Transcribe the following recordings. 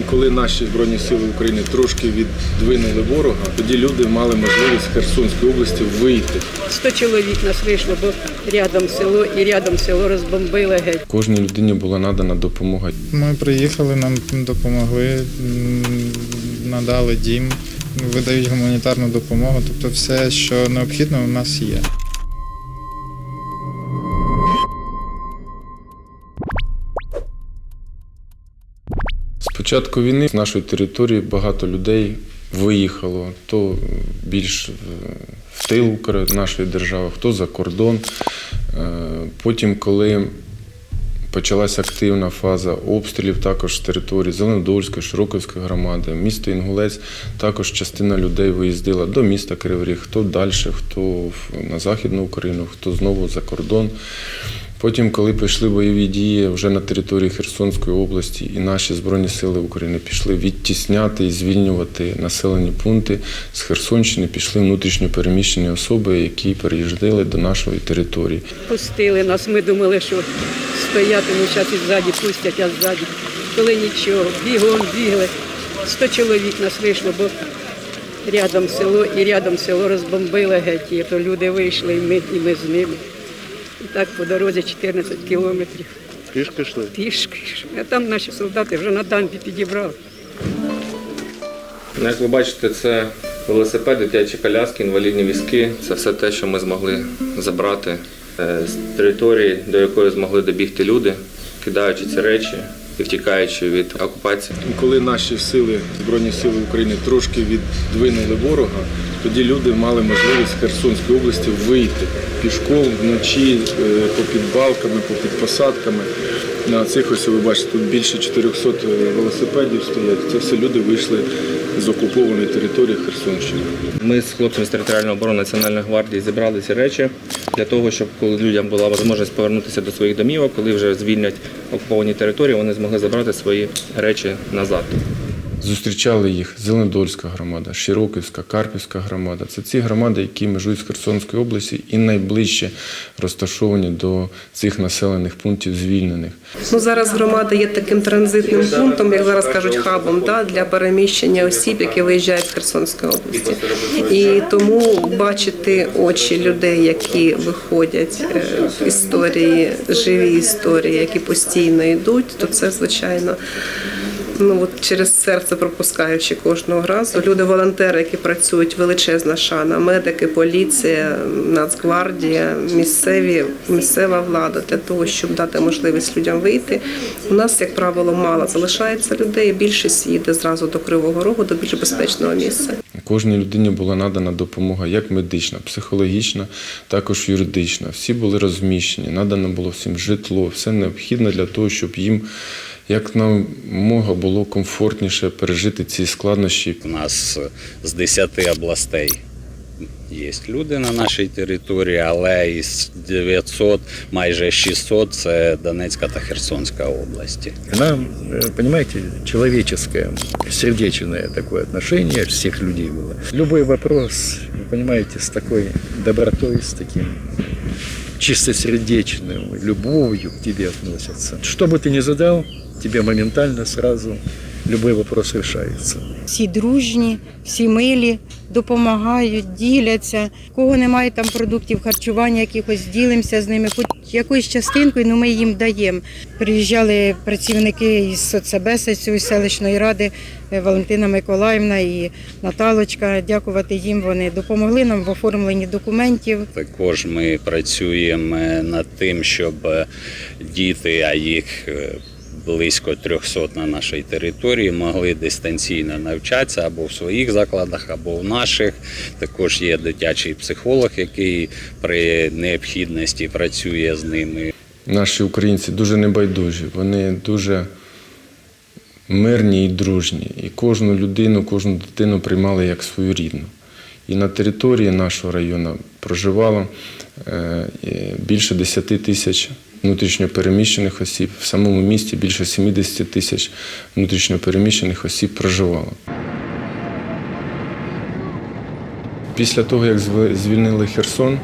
І коли наші збройні сили України трошки віддвинули ворога, тоді люди мали можливість з Херсонської області вийти. 100 чоловік нас вийшло, бо рядом село і рядом село розбомбили геть. Кожній людині була надана допомога. Ми приїхали, нам допомогли, надали дім, видають гуманітарну допомогу. Тобто все, що необхідно, у нас є. Початку війни з нашої території багато людей виїхало, то більш в- тил нашої держави, хто за кордон. Е, Потім, коли почалася активна фаза обстрілів також з території Зеленодольської, Широківської громади, місто Інгулець, також частина людей виїздила до міста Кривий Ріг, хто далі, хто на Західну Україну, хто знову за кордон. Потім, коли пішли бойові дії вже на території Херсонської області, і наші Збройні Сили України пішли відтісняти і звільнювати населені пункти з Херсонщини, пішли внутрішньо переміщені особи, які переїжджали до нашої території. Пустили нас, ми думали, що стоятимуть зараз і ззаді пустять, а ззаді. Коли нічого, бігом бігли. 100 чоловік нас вийшло, бо рядом село і рядом село розбомбили геть. І то люди вийшли, і ми, і ми з ними. І так по дорозі 14 кілометрів. Пішки йшли? Пішки. А там наші солдати вже на дамбі підібрали. Ну, Як ви бачите, це велосипед, дитячі коляски, інвалідні візки. Це все те, що ми змогли забрати е, з території, до якої змогли добігти люди, кидаючи ці речі і втікаючи від окупації. Коли наші сили, Збройні Сили України трошки віддвинули ворога, тоді люди мали можливість з Херсонської області вийти пішком вночі е, попід балками, попід посадками. На цих ось ви бачите, тут більше 400 велосипедів стоять. Це все люди вийшли з окупованої території Херсонщини. Ми з хлопцями з територіальної оборони Національної гвардії зібрали ці речі для того, щоб коли людям була можливість повернутися до своїх домівок, коли вже звільнять окуповані території, вони змогли забрати свої речі назад. Зустрічали їх Зеленодольська громада, Широківська, Карпівська громада. Це ці громади, які межують з Херсонської області і найближче розташовані до цих населених пунктів звільнених. Ну зараз громада є таким транзитним пунктом, як зараз кажуть, хабом да, для переміщення осіб, які виїжджають з Херсонської області. І тому бачити очі людей, які виходять е, історії, живі історії, які постійно йдуть, то це звичайно. Ну от через серце пропускаючи кожного разу. Люди, волонтери, які працюють, величезна шана, медики, поліція, Нацгвардія, місцеві, місцева влада для того, щоб дати можливість людям вийти. У нас, як правило, мало залишається людей. Більшість їде зразу до Кривого Рогу, до більш безпечного місця. Кожній людині була надана допомога як медична, психологічна, також юридична. Всі були розміщені, надано було всім житло, все необхідне для того, щоб їм як намога було комфортніше пережити ці складнощі. У нас з 10 областей є люди на нашій території, але із 900, майже 600 це Донецька та Херсонська області. Нам, э, понимаете, человеческое, сердечное такое отношение всех людей было. Любой вопрос, вы понимаете, с такой добротой, с таким чистосердечным, любовью к тебе относятся. Что бы ты ни задал, тебе моментально сразу любой вопрос решается. всі дружні, всі милі, допомагають, діляться. Кого немає там продуктів харчування, якихось ділимося з ними, хоч якоюсь частинкою, ну ми їм даємо. Приїжджали працівники із соцсебеса цієї селищної ради е, Валентина Миколаївна і Наталочка. Дякувати їм. Вони допомогли нам в оформленні документів. Також ми працюємо над тим, щоб діти, а їх е, близько 300 на нашій території, могли дистанційно навчатися або в своїх закладах, або в наших. Також є дитячий психолог, який при необхідності працює з ними. Наші українці дуже небайдужі, вони дуже мирні і дружні. І кожну людину, кожну дитину приймали як свою рідну. І на території нашого району проживало е, більше 10 тисяч внутрішньопереміщених осіб. В самому місті більше 70 тисяч внутрішньопереміщених осіб проживало. Після того, як звільнили Херсон,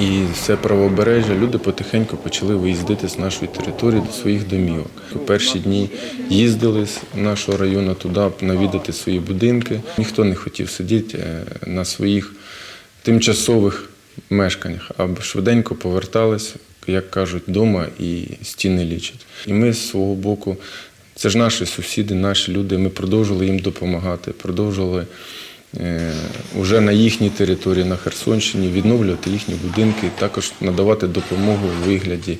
і все правобережжя, люди потихеньку почали виїздити з нашої території до своїх домівок. У перші дні їздили з нашого району туди навідати свої будинки. Ніхто не хотів сидіти е, на своїх тимчасових мешканнях, а швиденько повертались, як кажуть, вдома і стіни лічать. І ми з свого боку, це ж наші сусіди, наші люди. Ми продовжували їм допомагати, продовжували е, уже на їхній території, на Херсонщині, відновлювати їхні будинки, також надавати допомогу у вигляді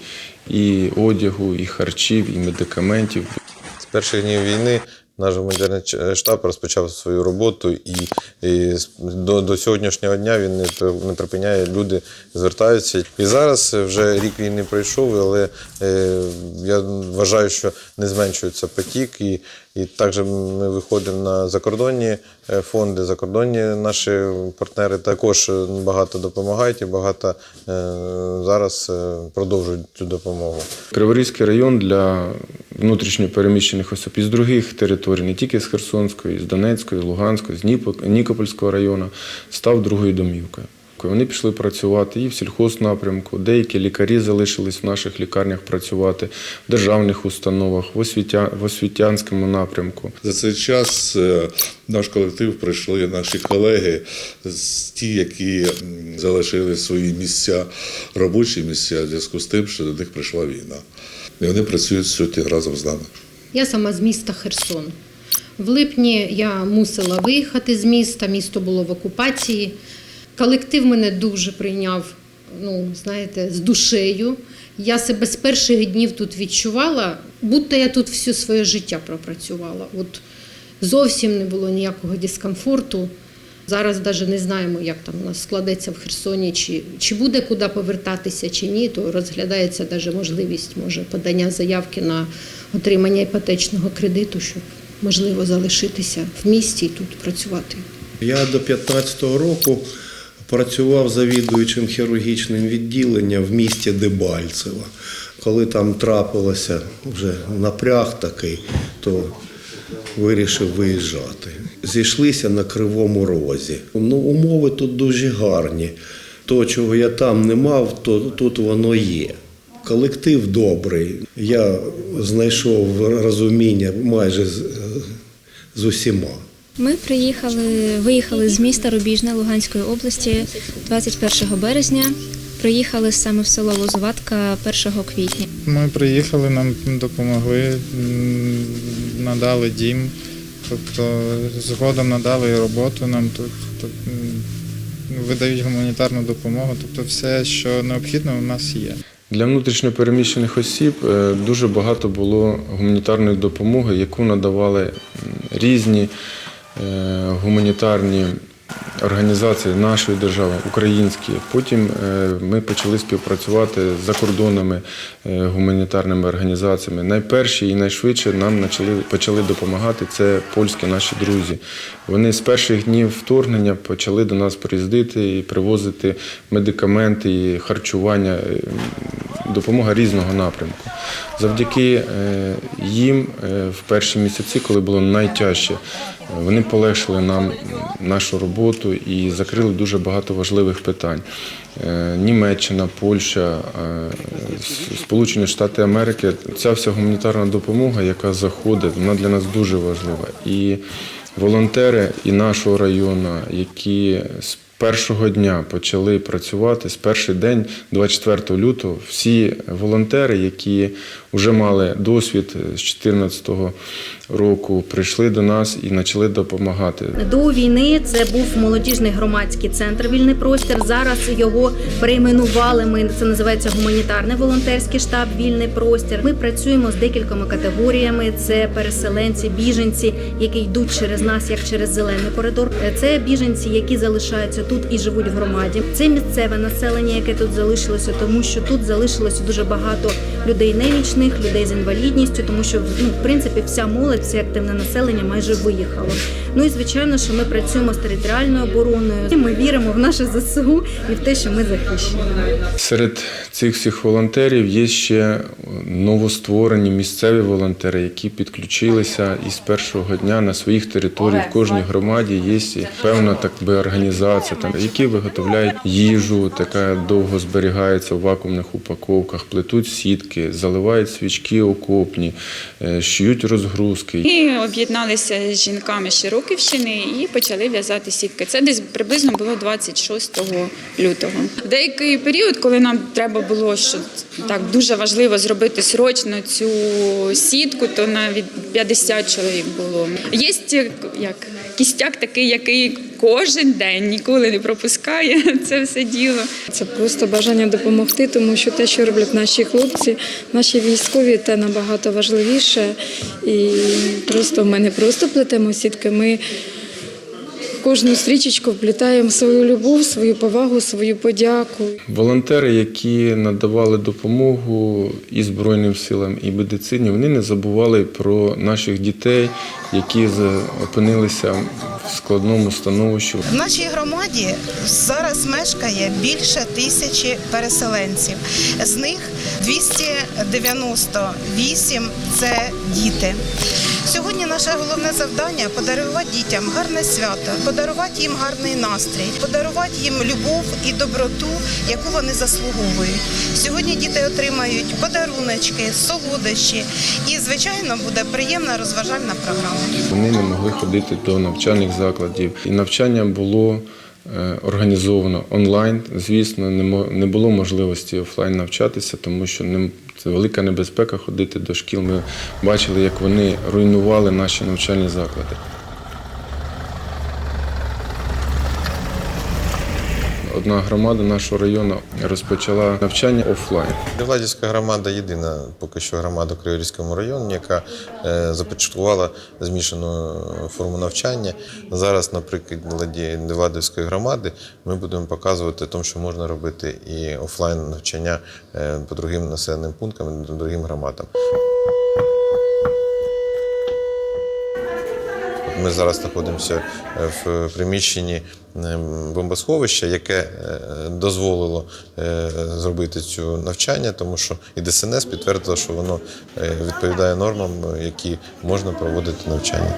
і одягу, і харчів, і медикаментів. З перших днів війни наш гуманітарний штаб розпочав свою роботу, і, і до, до сьогоднішнього дня він не, не припиняє. Люди звертаються. І зараз вже рік війни пройшов, але е, я вважаю, що не зменшується потік. І, і також ми виходимо на закордонні е, фонди, закордонні наші партнери також е, багато допомагають і багато е, зараз продовжують цю допомогу. Криворізький район для внутрішньо переміщених осіб із других територій, не тільки з Херсонської, з Донецької, з Луганської, з Нікопольського району, став другою домівкою. Вони пішли працювати і в сільхознапрямку, деякі лікарі залишились в наших лікарнях працювати, в державних установах, в, освітя... в освітянському напрямку. За цей час е, наш колектив прийшли наші колеги, з ті, які залишили свої місця, робочі місця в зв'язку з тим, що до них прийшла війна. І вони працюють сьогодні разом з нами. Я сама з міста Херсон. В липні я мусила виїхати з міста, місто було в окупації. Колектив мене дуже прийняв, ну, знаєте, з душею. Я себе з перших днів тут відчувала, будто я тут все своє життя пропрацювала. От зовсім не було ніякого дискомфорту. Зараз навіть не знаємо, як там у нас складеться в Херсоні, чи, чи буде куди повертатися, чи ні, то розглядається навіть можливість може, подання заявки на отримання іпотечного кредиту, щоб можливо залишитися в місті і тут працювати. Я до 15-го року працював завідуючим хірургічним відділенням в місті Дебальцево. Коли там трапилося вже напряг такий, то вирішив виїжджати. Зійшлися на Кривому Розі. Ну, умови тут дуже гарні. То, чого я там не мав, то тут воно є. Колектив добрий. Я знайшов розуміння майже з, з усіма. Ми приїхали, виїхали з міста Рубіжне Луганської області 21 березня. Приїхали саме в село Лозуватка 1 квітня. Ми приїхали, нам допомогли, надали дім, тобто згодом надали і роботу нам тут. видають гуманітарну допомогу, тобто все, що необхідно, у нас є. Для внутрішньопереміщених осіб е, дуже багато було гуманітарної допомоги, яку надавали різні гуманітарні організації нашої держави, українські. Потім е, ми почали співпрацювати з закордонними е, гуманітарними організаціями. Найперші і найшвидше нам почали, почали допомагати це польські наші друзі. Вони з перших днів вторгнення почали до нас приїздити і привозити медикаменти, і харчування, е, допомога різного напрямку. Завдяки е, їм е, в перші місяці, коли було найтяжче, е, вони полегшили нам нашу роботу і закрили дуже багато важливих питань. Німеччина, Польща, Сполучені Штати Америки ця вся гуманітарна допомога, яка заходить, вона для нас дуже важлива. І волонтери і нашого району, які першого дня почали працювати, з перший день, 24 лютого, всі волонтери, які вже мали досвід з 2014 року, прийшли до нас і почали допомагати. До війни це був молодіжний громадський центр Вільний простір. Зараз його перейменували. Ми це називається гуманітарний волонтерський штаб Вільний простір. Ми працюємо з декількома категоріями: це переселенці, біженці, які йдуть через нас, як через зелений коридор. Це біженці, які залишаються тут і живуть в громаді. Це місцеве населення, яке тут залишилося, тому що тут залишилося дуже багато людей немічних. Глухонімих, людей з інвалідністю, тому що ну, в принципі вся молодь, все активне населення майже виїхало. Ну і звичайно, що ми працюємо з територіальною обороною. Ми віримо в наше ЗСУ і в те, що ми захищені. Серед цих всіх волонтерів є ще новостворені місцеві волонтери, які підключилися із першого дня на своїх територіях. В кожній громаді є певна так би організація, там які виготовляють їжу, така довго зберігається в вакуумних упаковках, плетуть сітки, заливають свічки окопні, е, шиють розгрузки. Ми об'єдналися з жінками з Широківщини і почали в'язати сітки. Це десь приблизно було 26 лютого. В деякий період, коли нам треба було що так дуже важливо зробити срочно цю сітку, то навіть 50 чоловік було. Є як кістяк такий, який кожен день ніколи не пропускає це все діло. Це просто бажання допомогти, тому що те, що роблять наші хлопці, наші військові, те набагато важливіше. І просто ми не просто плетемо сітки, ми кожну стрічечку вплітаємо свою любов, свою повагу, свою подяку. Волонтери, які надавали допомогу і Збройним силам, і медицині, вони не забували про наших дітей, які з- опинилися в складному становищі. В нашій громаді зараз мешкає більше тисячі переселенців. З них 298 – це діти. Сьогодні наше головне завдання подарувати дітям гарне свято, подарувати їм гарний настрій, подарувати їм любов і доброту, яку вони заслуговують. Сьогодні діти отримають подаруночки, солодощі і, звичайно, буде приємна розважальна програма. Вони не могли ходити до навчальних закладів. І навчання було організовано онлайн. Звісно, не було можливості офлайн навчатися, тому що це велика небезпека ходити до шкіл. Ми бачили, як вони руйнували наші навчальні заклади. Одна громада нашого району розпочала навчання офлайн. Владівська громада єдина поки що громада в Криворізькому районі, яка е, започаткувала змішану форму навчання. Зараз, на прикладі Владівської громади, ми будемо показувати, тому, що можна робити і офлайн навчання е, по другим населеним пунктам, другим громадам. Ми зараз знаходимося в приміщенні е, бомбосховища, яке е, дозволило е, зробити цю навчання, тому що і ДСНС підтвердило, що воно е, відповідає нормам, е, які можна проводити навчання.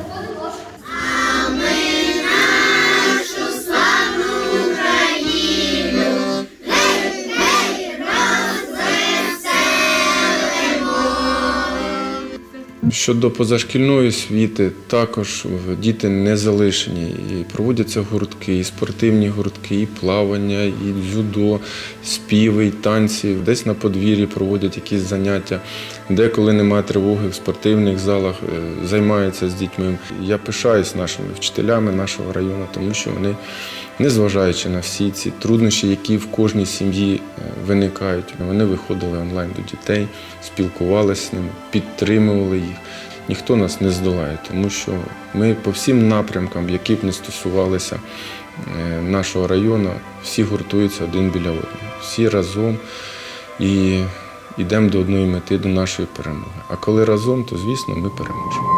Щодо позашкільної освіти, також діти не залишені. І проводяться гуртки, і спортивні гуртки, і плавання, і дзюдо, співи, і танці. Десь на подвір'ї проводять якісь заняття. Деколи немає тривоги в спортивних залах, е, займаються з дітьми. Я пишаюсь нашими вчителями нашого району, тому що вони, незважаючи на всі ці труднощі, які в кожній сім'ї е, виникають, вони виходили онлайн до дітей, спілкувалися з ними, підтримували їх. Ніхто нас не здолає, тому що ми по всім напрямкам, які б не стосувалися е, нашого району, всі гуртуються один біля одного, всі разом і йдемо до одної мети, до нашої перемоги. А коли разом, то звісно ми переможемо.